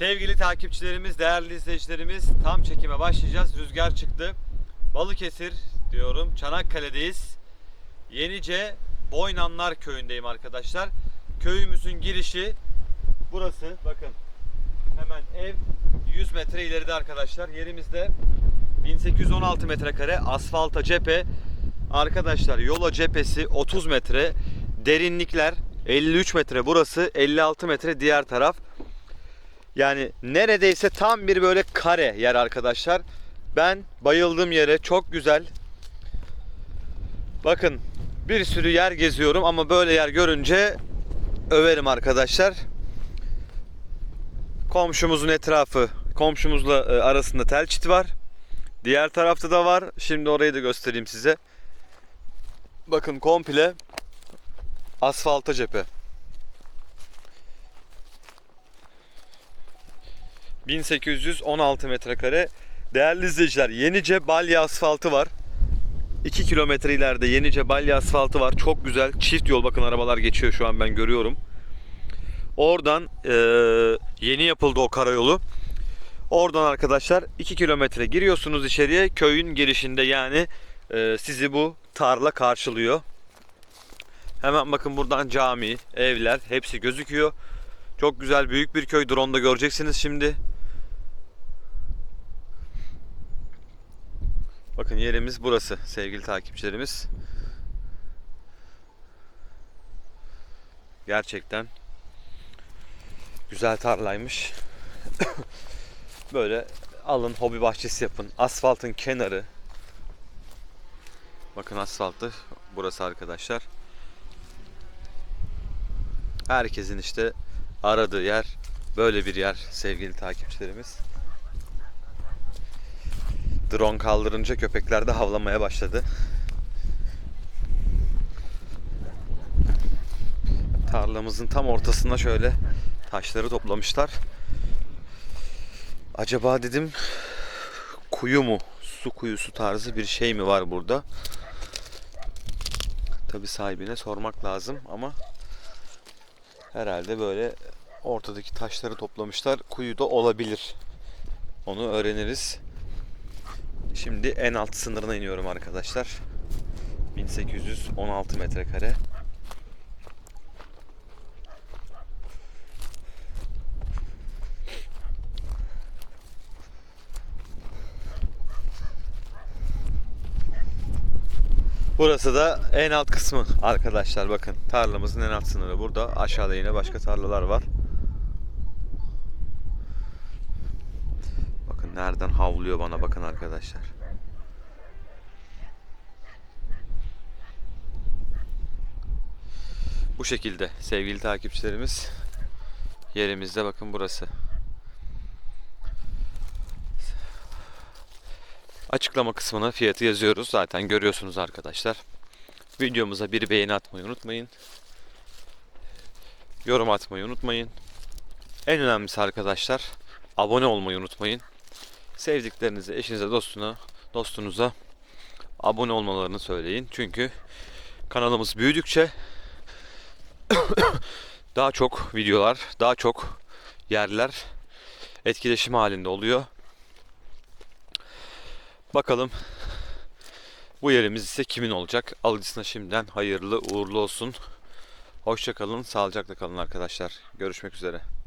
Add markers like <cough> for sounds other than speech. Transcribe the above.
Sevgili takipçilerimiz, değerli izleyicilerimiz tam çekime başlayacağız. Rüzgar çıktı. Balıkesir diyorum. Çanakkale'deyiz. Yenice Boynanlar köyündeyim arkadaşlar. Köyümüzün girişi burası. Bakın. Hemen ev 100 metre ileride arkadaşlar. Yerimizde 1816 metrekare asfalta cephe. Arkadaşlar yola cephesi 30 metre. Derinlikler 53 metre burası, 56 metre diğer taraf. Yani neredeyse tam bir böyle kare yer arkadaşlar. Ben bayıldığım yere çok güzel. Bakın bir sürü yer geziyorum ama böyle yer görünce överim arkadaşlar. Komşumuzun etrafı, komşumuzla e, arasında tel çiti var. Diğer tarafta da var. Şimdi orayı da göstereyim size. Bakın komple asfalta cephe. 1816 metrekare. Değerli izleyiciler, Yenice Balya asfaltı var. 2 kilometre ileride Yenice Balya asfaltı var. Çok güzel. Çift yol bakın arabalar geçiyor şu an ben görüyorum. Oradan eee, yeni yapıldı o karayolu. Oradan arkadaşlar 2 kilometre giriyorsunuz içeriye. Köyün girişinde yani eee, sizi bu tarla karşılıyor. Hemen bakın buradan cami, evler hepsi gözüküyor. Çok güzel büyük bir köy. Drone'da göreceksiniz şimdi. Bakın yerimiz burası sevgili takipçilerimiz. Gerçekten güzel tarlaymış. <coughs> Böyle alın hobi bahçesi yapın. Asfaltın kenarı. Bakın asfaltı burası arkadaşlar. Herkesin işte aradığı yer böyle bir yer sevgili takipçilerimiz. Drone kaldırınca köpekler de havlamaya başladı. Tarlamızın tam ortasına şöyle taşları toplamışlar. Acaba dedim kuyu mu? Su kuyusu tarzı bir şey mi var burada? Tabi sahibine sormak lazım ama herhalde böyle ortadaki taşları toplamışlar. Kuyu da olabilir. Onu öğreniriz. Şimdi en alt sınırına iniyorum arkadaşlar. 1816 metrekare. Burası da en alt kısmı arkadaşlar bakın tarlamızın en alt sınırı burada aşağıda yine başka tarlalar var. Nereden havlıyor bana bakın arkadaşlar. Bu şekilde sevgili takipçilerimiz yerimizde bakın burası. Açıklama kısmına fiyatı yazıyoruz. Zaten görüyorsunuz arkadaşlar. Videomuza bir beğeni atmayı unutmayın. Yorum atmayı unutmayın. En önemlisi arkadaşlar abone olmayı unutmayın. Sevdiklerinize, eşinize, dostuna, dostunuza abone olmalarını söyleyin. Çünkü kanalımız büyüdükçe <coughs> daha çok videolar, daha çok yerler etkileşim halinde oluyor. Bakalım bu yerimiz ise kimin olacak? Alıcısına şimdiden hayırlı uğurlu olsun. Hoşça kalın, sağlıcakla kalın arkadaşlar. Görüşmek üzere.